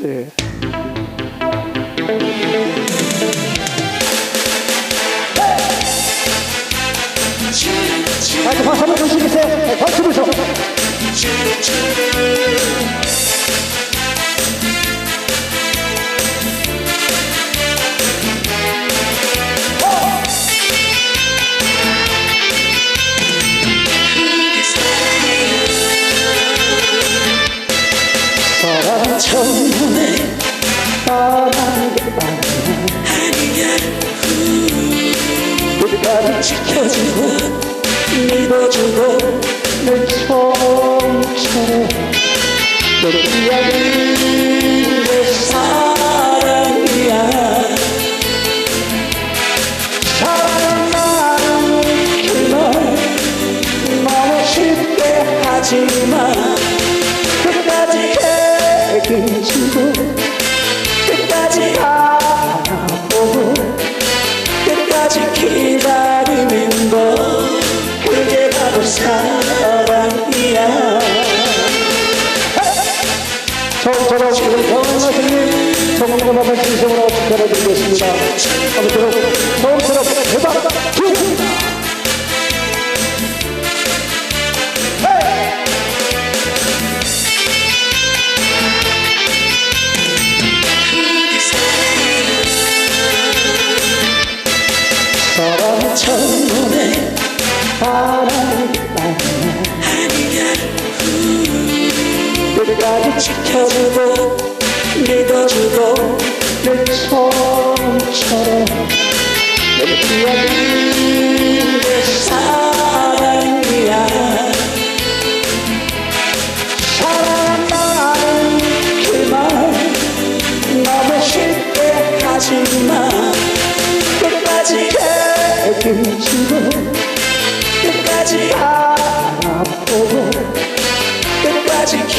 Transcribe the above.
네. 다시 박수 한번 주시겠어요? 네, 박수 주세요. 사랑 첫 끝까지 지켜주고 믿어주고 내 처음처럼 너를 위한 내 사랑이야. 사랑은 나는 그말 너무 쉽게 하지마 끝까지 책임 성공감을 진심으로 축하드리겠습니다. 아무쪼록 처음처럼 대박! 기회입니다 사랑 첫눈에 바람이 아니야 끝까지 지켜주고 믿어주고 내 처음처럼 내 이야기 내 사랑이야. 사랑한다는 그말 너무 쉽게 하지마 끝까지 책임지고 끝까지 바라보고 끝까지 기